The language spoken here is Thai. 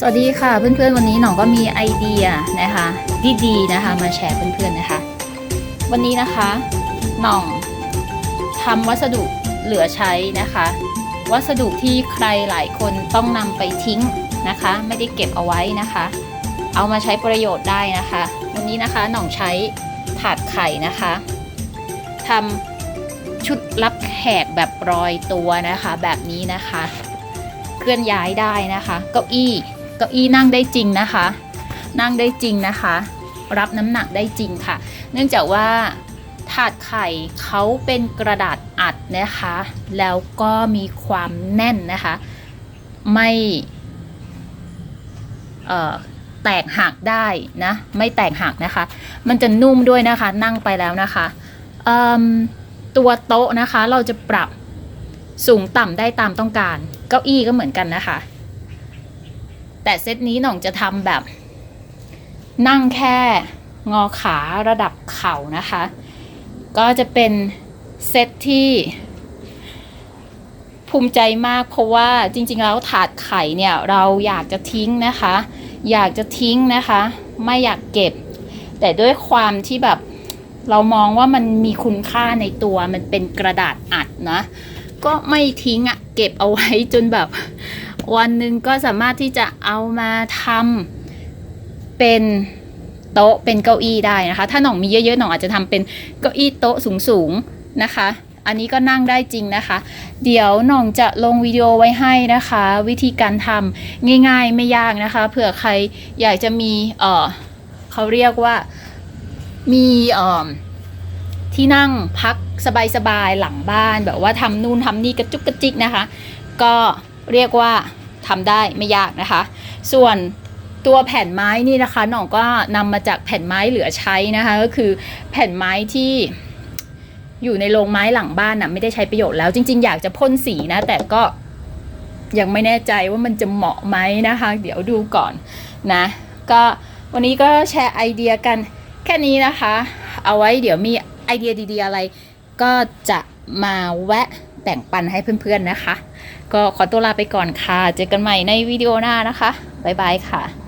สวัสดีค่ะเพื่อนๆวันนี้หน่องก็มีไอเดียนะคะดีๆนะคะมาแชร์เพื่อนๆนะคะ วันนี้นะคะหน่องทำวัสดุเหลือใช้นะคะ วัสดุที่ใครหลายคนต้องนำไปทิ้งนะคะ ไม่ได้เก็บเอาไว้นะคะ เอามาใช้ประโยชน์ได้นะคะ วันนี้นะคะหน่องใช้ถาดไข่นะคะทำชุดรับแขกแบบรอยตัวนะคะ แบบนี้นะคะ เคลื่อนย้ายได้นะคะ เก้าอี้ เก้าอี้นั่งได้จริงนะคะ นั่งได้จริงนะคะ รับน้ำหนักได้จริงค่ะ เนื่องจากว่าถาดไข่เขาเป็นกระดาษอัดนะคะ แล้วก็มีความแน่นนะคะ ไม่แตกหักได้นะ ไม่แตกหักนะคะ มันจะนุ่มด้วยนะคะ นั่งไปแล้วนะคะตัวโต๊ะนะคะเราจะปรับสูงต่ำได้ตามต้องการ เก้าอี้ก็เหมือนกันนะคะ แต่เซตนี้หน่องจะทำแบบ นั่งแค่งอขาระดับเข่านะคะ ก็จะเป็นเซตที่ภูมิใจมากเพราะว่าจริง ๆ แล้วถาดไข่เนี่ยเราอยากจะทิ้งนะคะ อยากจะทิ้งนะคะ ไม่อยากเก็บ แต่ด้วยความที่แบบเรามองว่ามันมีคุณค่าในตัวมันเป็นกระดาษอัดนะ ก็ไม่ทิ้งอะเก็บเอาไว้จนแบบ วันหนึ่งก็สามารถที่จะเอามาทำเป็นโต๊ะเป็นเก้าอี้ได้นะคะ ถ้าหน่องมีเยอะๆหน่องอาจจะทำเป็นเก้าอี้โต๊ะสูงๆนะคะ อันนี้ก็นั่งได้จริงนะคะ เดี๋ยวหน่องจะลงวิดีโอไว้ให้นะคะ วิธีการทำง่ายๆไม่ยากนะคะเผื่อใครอยากจะมีเออเขาเรียกว่ามีเออที่นั่งพักสบายๆหลังบ้านแบบว่าทำนู่นทำนี่กระจุกกระจิกนะคะ ก็เรียกว่า ทำได้ไม่ยากนะคะ ส่วนตัวแผ่นไม้นี่นะคะหน่องก็นำมาจากแผ่นไม้เหลือใช้นะคะ ก็คือแผ่นไม้ที่อยู่ในโรงไม้หลังบ้านน่ะไม่ได้ใช้ประโยชน์แล้ว จริง ๆ อยากจะพ่นสีนะ แต่ก็ยังไม่แน่ใจว่ามันจะเหมาะไหมนะคะ เดี๋ยวดูก่อนนะ ก็วันนี้ก็แชร์ไอเดียกันแค่นี้นะคะ เอาไว้เดี๋ยวมีไอเดียดี ๆ อะไร ก็จะมาแวะ แบ่งปันให้เพื่อนๆนะคะ ก็ขอตัวลาไปก่อนค่ะ เจอกันใหม่ในวิดีโอหน้านะคะ บ๊ายบายค่ะ